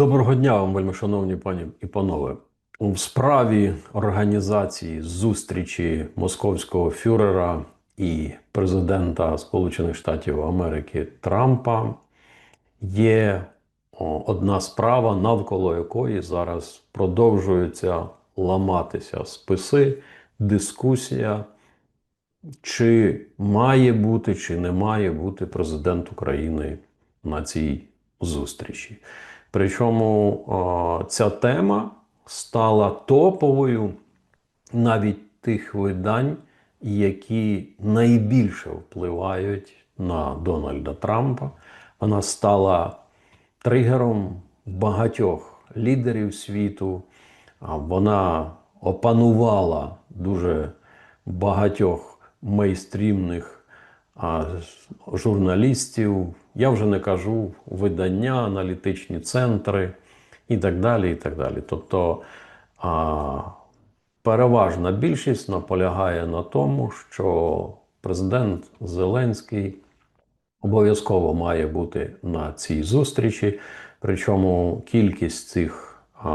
Доброго дня вам, вельми шановні пані і панове. У справі організації зустрічі московського фюрера і президента Сполучених Штатів Америки Трампа є одна справа, навколо якої зараз продовжуються ламатися списи, дискусія, чи має бути, чи не має бути президент України на цій зустрічі. Причому ця тема стала топовою навіть тих видань, які найбільше впливають на Дональда Трампа. Вона стала тригером багатьох лідерів світу. Вона опанувала дуже багатьох мейстрімних журналістів. Я вже не кажу видання, аналітичні центри і так далі. і так далі. Тобто а, переважна більшість наполягає на тому, що президент Зеленський обов'язково має бути на цій зустрічі. Причому кількість цих а,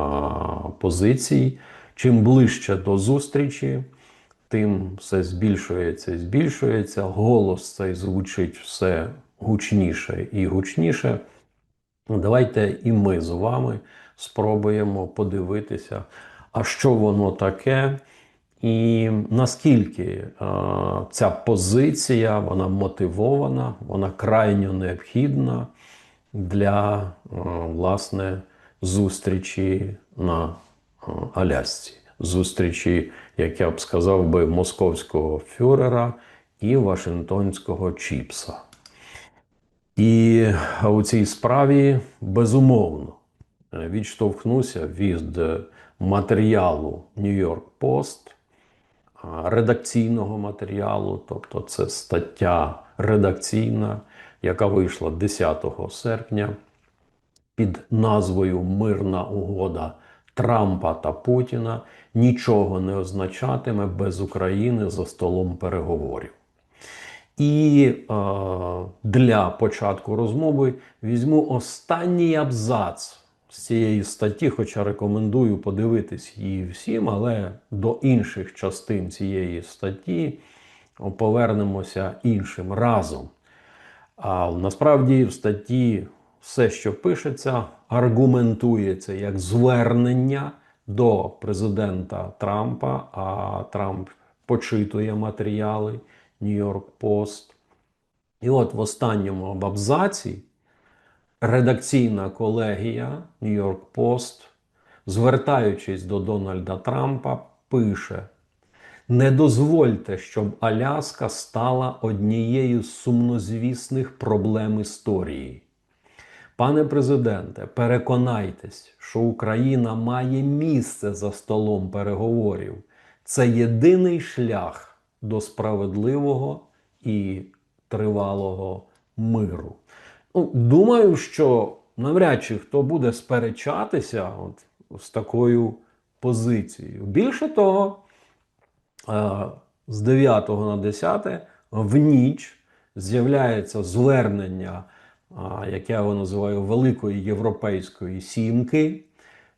позицій, чим ближче до зустрічі, тим все збільшується і збільшується. Голос цей звучить все гучніше і гучніше. Давайте і ми з вами спробуємо подивитися, а що воно таке, і наскільки е, ця позиція вона мотивована, вона крайньо необхідна для е, власне зустрічі на е, Алясці. Зустрічі, як я б сказав би, московського фюрера і Вашингтонського Чіпса. І у цій справі безумовно е, відштовхнуся від матеріалу New York Post, а, редакційного матеріалу, тобто це стаття редакційна, яка вийшла 10 серпня під назвою Мирна угода Трампа та Путіна нічого не означатиме без України за столом переговорів. І е, для початку розмови візьму останній абзац з цієї статті, хоча рекомендую подивитись її всім, але до інших частин цієї статті повернемося іншим разом. А насправді в статті все, що пишеться, аргументується як звернення до президента Трампа, а Трамп почитує матеріали Нью-Йорк Пост. І от в останньому абзаці редакційна колегія Нью-Йорк Пост, звертаючись до Дональда Трампа, пише: Не дозвольте, щоб Аляска стала однією з сумнозвісних проблем історії. Пане президенте, переконайтесь, що Україна має місце за столом переговорів. Це єдиний шлях до справедливого і тривалого миру. Ну, думаю, що навряд чи хто буде сперечатися от, з такою позицією. Більше того, е, з 9 на 10 в ніч з'являється звернення, а, як я називаю, Великої Європейської сімки,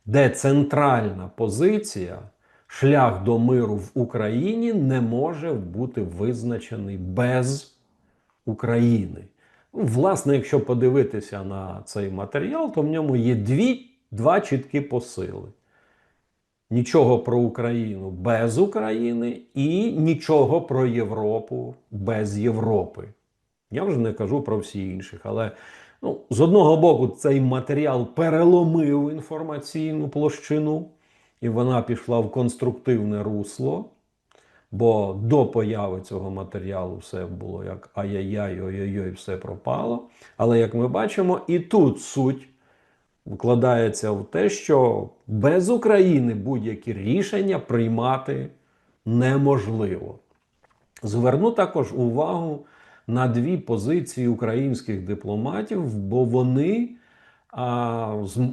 де центральна позиція, шлях до миру в Україні не може бути визначений без України. Ну, Власне, якщо подивитися на цей матеріал, то в ньому є дві, два чіткі посили. Нічого про Україну без України і нічого про Європу без Європи. Я вже не кажу про всі інших, але ну, з одного боку, цей матеріал переломив інформаційну площину, і вона пішла в конструктивне русло. Бо до появи цього матеріалу все було як ай-яй-яй, ой-ой-ой, все пропало. Але як ми бачимо, і тут суть вкладається в те, що без України будь-які рішення приймати неможливо. Зверну також увагу на дві позиції українських дипломатів, бо вони,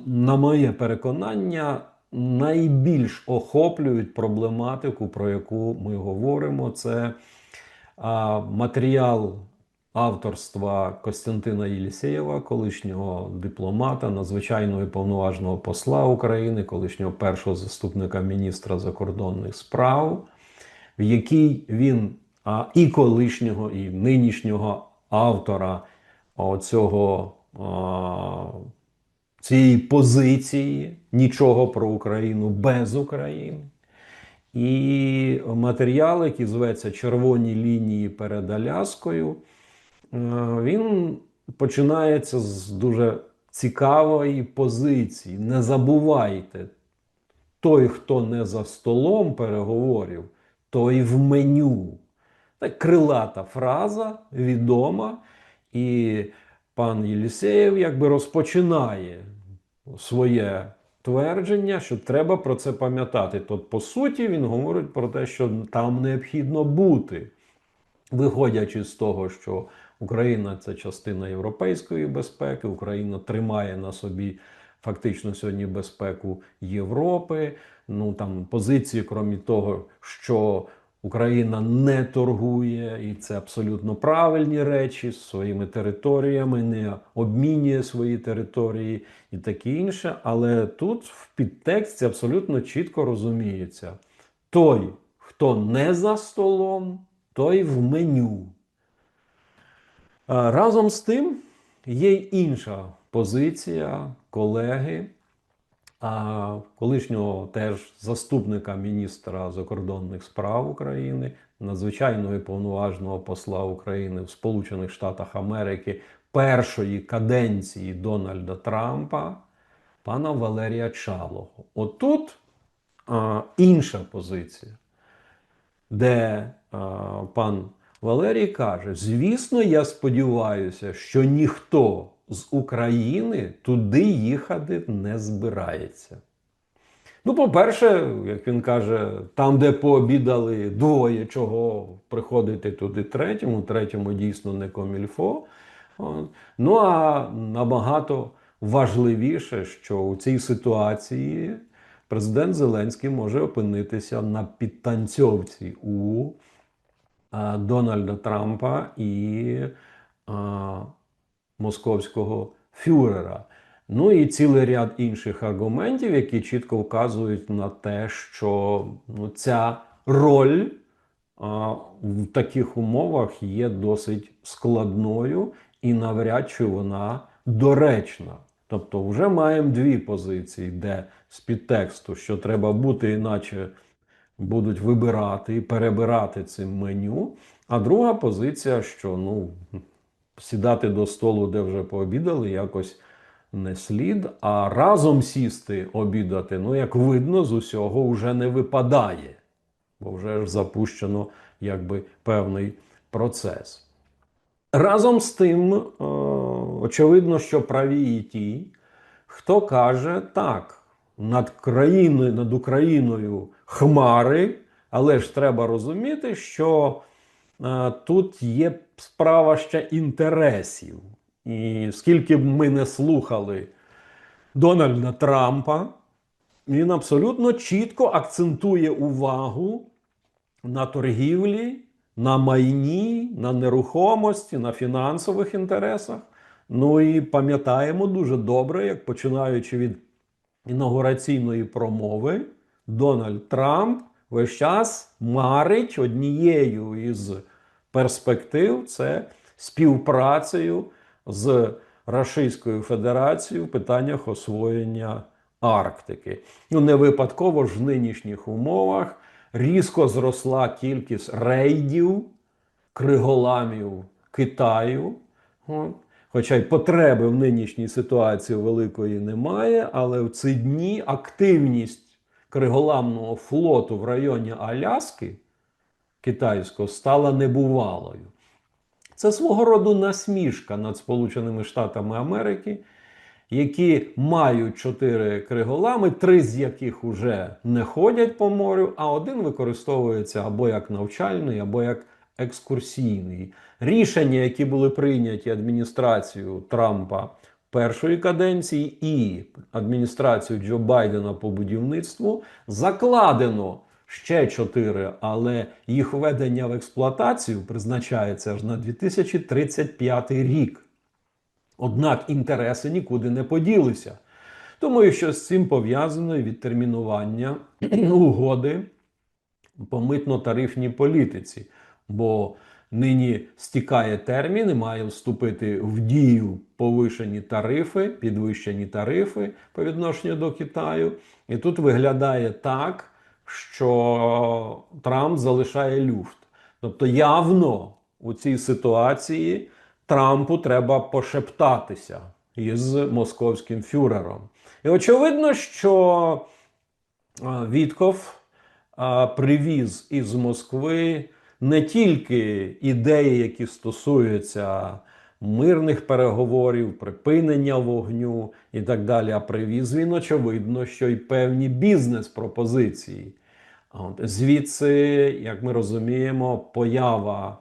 на моє переконання, найбільш охоплюють проблематику, про яку ми говоримо. Це а, матеріал авторства Костянтина Єлісєєва, колишнього дипломата, надзвичайного і повноважного посла України, колишнього першого заступника міністра закордонних справ, в якій він а, і колишнього, і нинішнього автора цього цієї позиції нічого про Україну без України. І матеріал, який зветься Червоні лінії перед Аляскою, е, він починається з дуже цікавої позиції. Не забувайте, той, хто не за столом переговорів, той в меню. Так крилата фраза відома. І пан Єлісеєв якби розпочинає своє твердження, що треба про це пам'ятати. Тобто, по суті, він говорить про те, що там необхідно бути, виходячи з того, що Україна це частина європейської безпеки, Україна тримає на собі фактично сьогодні безпеку Європи. Ну там позиції, крім того, що Україна не торгує, і це абсолютно правильні речі з своїми територіями, не обмінює свої території і таке інше. Але тут в підтексті абсолютно чітко розуміється: той, хто не за столом, той в меню. Разом з тим є інша позиція колеги колишнього теж заступника міністра закордонних справ України, надзвичайного і повноважного посла України в Сполучених Штатах Америки першої каденції Дональда Трампа, пана Валерія Чалого. Отут а, інша позиція, де а, пан Валерій каже: звісно, я сподіваюся, що ніхто з України туди їхати не збирається. Ну, по-перше, як він каже, там, де пообідали двоє, чого приходити туди третьому, третьому дійсно не комільфо. Ну а набагато важливіше, що у цій ситуації президент Зеленський може опинитися на підтанцьовці у Дональда Трампа і московського фюрера. Ну і цілий ряд інших аргументів, які чітко вказують на те, що ну, ця роль а, в таких умовах є досить складною і навряд чи вона доречна. Тобто, вже маємо дві позиції, де з підтексту, що треба бути, іначе будуть вибирати і перебирати цим меню. А друга позиція, що ну сідати до столу, де вже пообідали, якось не слід. А разом сісти обідати, ну, як видно, з усього вже не випадає, бо вже ж запущено якби певний процес. Разом з тим, е, очевидно, що праві і ті, хто каже так, над країною, над Україною хмари, але ж треба розуміти, що тут є справа ще інтересів. І скільки б ми не слухали Дональда Трампа, він абсолютно чітко акцентує увагу на торгівлі, на майні, на нерухомості, на фінансових інтересах. Ну і пам'ятаємо дуже добре, як починаючи від інаугураційної промови, Дональд Трамп весь час марить однією із перспектив це співпрацею з Російською Федерацією в питаннях освоєння Арктики. Ну, не випадково ж в нинішніх умовах різко зросла кількість рейдів, криголамів Китаю. Хоча й потреби в нинішній ситуації великої немає, але в ці дні активність криголамного флоту в районі Аляски китайського стала небувалою. Це свого роду насмішка над Сполученими Штатами Америки, які мають чотири криголами, три з яких вже не ходять по морю, а один використовується або як навчальний, або як екскурсійний. Рішення, які були прийняті адміністрацією Трампа першої каденції і адміністрацією Джо Байдена по будівництву, закладено ще 4, але їх введення в експлуатацію призначається аж на 2035 рік. Однак інтереси нікуди не поділися. Думаю, що з цим пов'язано відтермінування угоди по митно-тарифній політиці, бо нині стікає термін і має вступити в дію повишені тарифи, підвищені тарифи по відношенню до Китаю. І тут виглядає так, що Трамп залишає люфт. Тобто явно у цій ситуації Трампу треба пошептатися із московським фюрером. І очевидно, що Вітков привіз із Москви не тільки ідеї, які стосуються мирних переговорів, припинення вогню і так далі, а привіз він, очевидно, що й певні бізнес-пропозиції. Звідси, як ми розуміємо, поява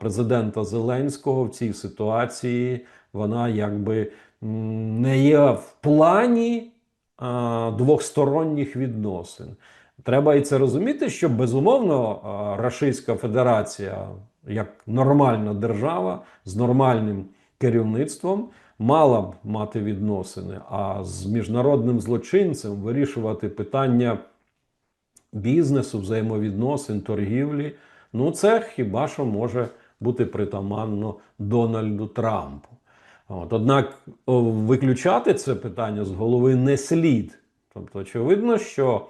президента Зеленського в цій ситуації, вона якби не є в плані а, двосторонніх відносин. Треба і це розуміти, що безумовно а, Російська Федерація, як нормальна держава з нормальним керівництвом, мала б мати відносини, а з міжнародним злочинцем вирішувати питання бізнесу, взаємовідносин, торгівлі. Ну, це хіба що може бути притаманно Дональду Трампу. От, однак виключати це питання з голови не слід. Тобто, очевидно, що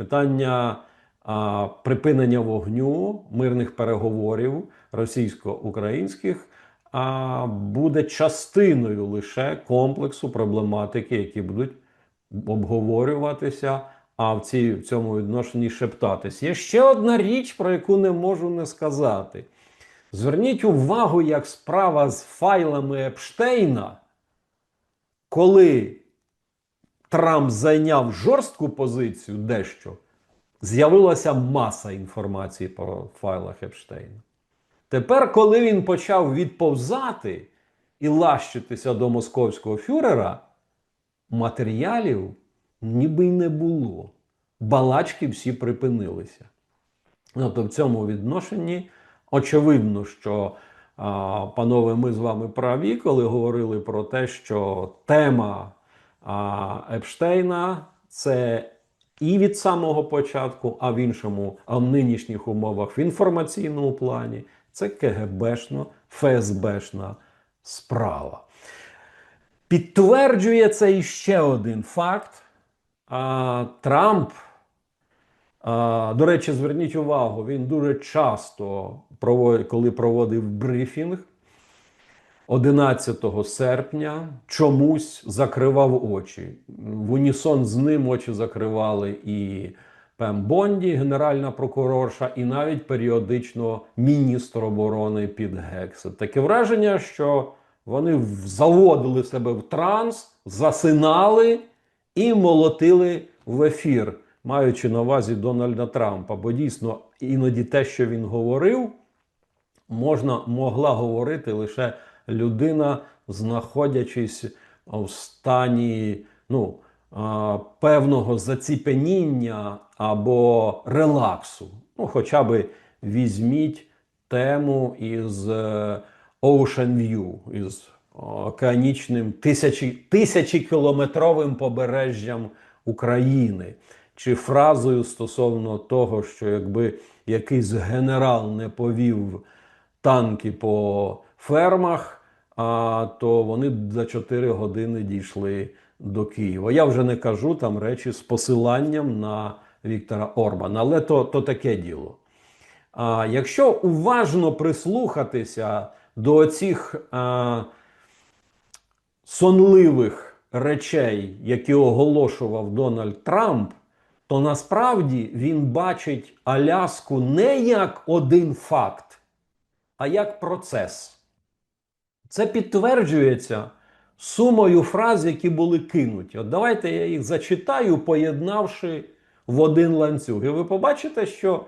питання а, припинення вогню, мирних переговорів російсько-українських а, буде частиною лише комплексу проблематики, які будуть обговорюватися, а в, цій, в цьому відношенні шептатись. Є ще одна річ, про яку не можу не сказати. Зверніть увагу, як справа з файлами Епштейна, коли Трамп зайняв жорстку позицію дещо, з'явилася маса інформації по файлах Епштейна. Тепер, коли він почав відповзати і лащитися до московського фюрера, матеріалів ніби й не було. Балачки всі припинилися. Тобто в цьому відношенні очевидно, що панове, ми з вами праві, коли говорили про те, що тема а, Епштейна це і від самого початку, а в іншому, а в нинішніх умовах в інформаційному плані, це КГБшно, ФСБшна справа. Підтверджує це іще один факт. А, Трамп, а, до речі, зверніть увагу, він дуже часто, коли проводив брифінг 11 серпня, чомусь закривав очі. В унісон з ним очі закривали і Пем Бонді, генеральна прокурорша, і навіть періодично міністр оборони під Гексет. Таке враження, що вони заводили себе в транс, засинали і молотили в ефір, маючи на увазі Дональда Трампа. Бо дійсно іноді те, що він говорив, можна могла говорити лише людина, знаходячись в стані ну, певного заціпеніння або релаксу. Ну, хоча би візьміть тему із е, Ocean View, із океанічним тисячі, тисячікілометровим побережжям України, чи фразою стосовно того, що якби якийсь генерал не повів танки по фермах, то вони за 4 години дійшли до Києва. Я вже не кажу там речі з посиланням на Віктора Орбана, але то, то таке діло. А якщо уважно прислухатися до цих а, сонливих речей, які оголошував Дональд Трамп, то насправді він бачить Аляску не як один факт, а як процес. Це підтверджується сумою фраз, які були кинуті. От давайте я їх зачитаю, поєднавши в один ланцюг. І ви побачите, що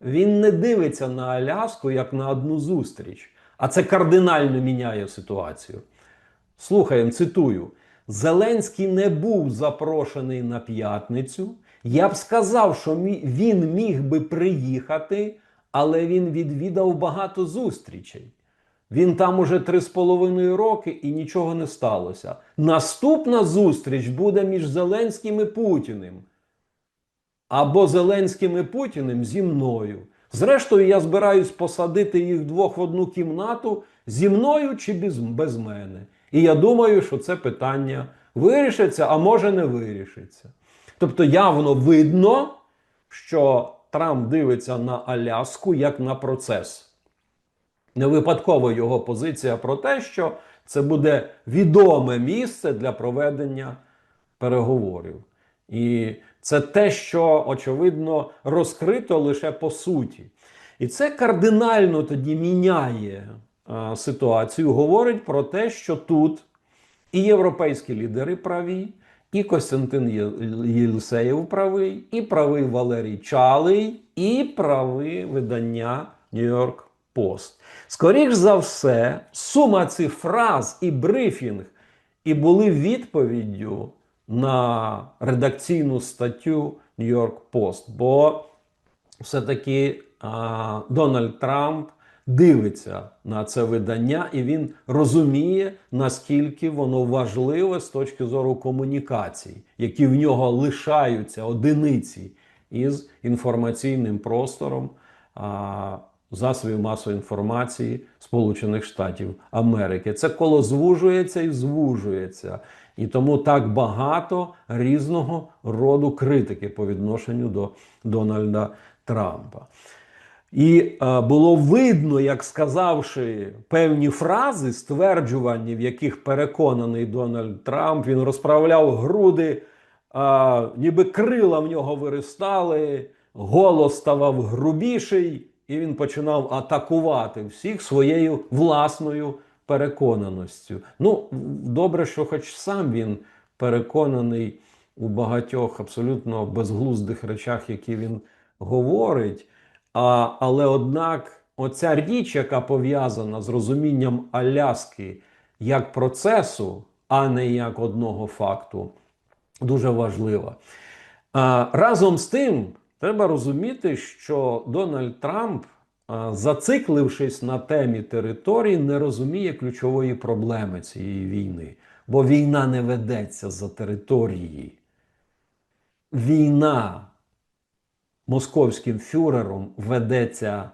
він не дивиться на Аляску як на одну зустріч, а це кардинально міняє ситуацію. Слухаємо, цитую: Зеленський не був запрошений на п'ятницю Я б сказав, що він міг би приїхати, але він відвідав багато зустрічей. Він там уже три з половиною роки і нічого не сталося. Наступна зустріч буде між Зеленським і Путіним. Або Зеленським і Путіним зі мною. Зрештою, я збираюсь посадити їх двох в одну кімнату зі мною чи без, без мене. І я думаю, що це питання вирішиться, а може не вирішиться. Тобто явно видно, що Трамп дивиться на Аляску як на процес. Не випадково його позиція про те, що це буде відоме місце для проведення переговорів. І це те, що очевидно розкрито лише по суті. І це кардинально тоді міняє е, ситуацію. Говорить про те, що тут і європейські лідери праві, і Костянтин Єлисеєв правий, і правий Валерій Чалий, і правий видання Нью-Йорк Пост. Скоріш за все, сума цих фраз і брифінг і були відповіддю на редакційну статтю Нью-Йорк Пост. Бо все-таки а, Дональд Трамп дивиться на це видання, і він розуміє, наскільки воно важливе з точки зору комунікацій, які в нього лишаються одиниці із інформаційним простором а, засобів масової інформації Сполучених Штатів Америки. Це коло звужується і звужується. І тому так багато різного роду критики по відношенню до Дональда Трампа. І е, було видно, як сказавши певні фрази, стверджування, в яких переконаний Дональд Трамп, він розправляв груди, е, ніби крила в нього виростали, голос ставав грубіший, і він починав атакувати всіх своєю власною переконаністю. Ну, добре, що хоч сам він переконаний у багатьох абсолютно безглуздих речах, які він говорить. А, але однак, оця річ, яка пов'язана з розумінням Аляски як процесу, а не як одного факту, дуже важлива. А, разом з тим, треба розуміти, що Дональд Трамп, зациклившись на темі території, не розуміє ключової проблеми цієї війни. Бо війна не ведеться за території. Війна московським фюрером ведеться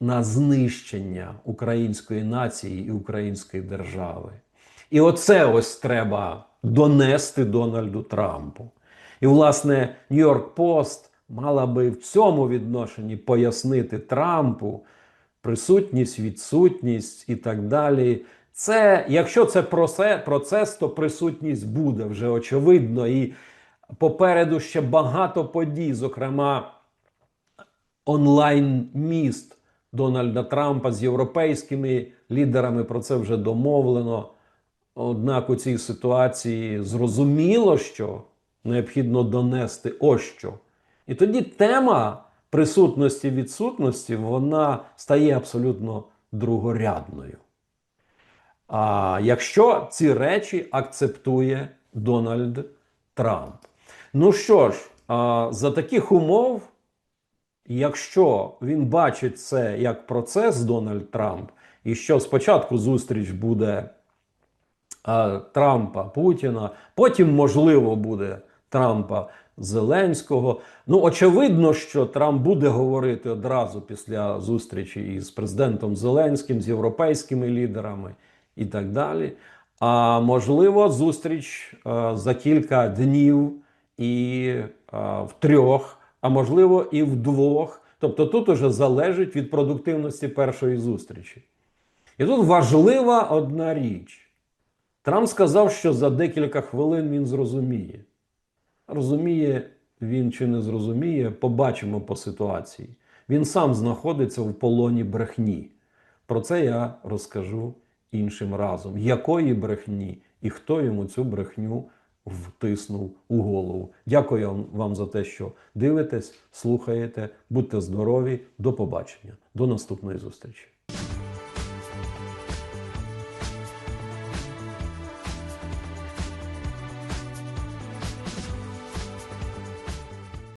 на знищення української нації і української держави. І оце ось треба донести Дональду Трампу. І, власне, Нью-Йорк Пост мала би в цьому відношенні пояснити Трампу присутність, відсутність і так далі. Це, якщо це процес, то присутність буде вже очевидно. І попереду ще багато подій, зокрема онлайн-міст Дональда Трампа з європейськими лідерами. Про це вже домовлено. Однак у цій ситуації зрозуміло, що необхідно донести ось що. І тоді тема присутності відсутності вона стає абсолютно другорядною. А якщо ці речі акцептує Дональд Трамп. Ну що ж, а, за таких умов, якщо він бачить це як процес Дональд Трамп, і що спочатку зустріч буде а, Трампа Путіна, потім, можливо, буде Трампа Зеленського. Ну, очевидно, що Трамп буде говорити одразу після зустрічі із президентом Зеленським, з європейськими лідерами і так далі. А можливо, зустріч е, за кілька днів і е, в трьох, а можливо, і в двох. Тобто тут уже залежить від продуктивності першої зустрічі. І тут важлива одна річ. Трамп сказав, що за декілька хвилин він зрозуміє. Розуміє він чи не зрозуміє, побачимо по ситуації. Він сам знаходиться в полоні брехні. Про це я розкажу іншим разом. Якої брехні і хто йому цю брехню втиснув у голову. Дякую вам за те, що дивитесь, слухаєте. Будьте здорові, до побачення, до наступної зустрічі.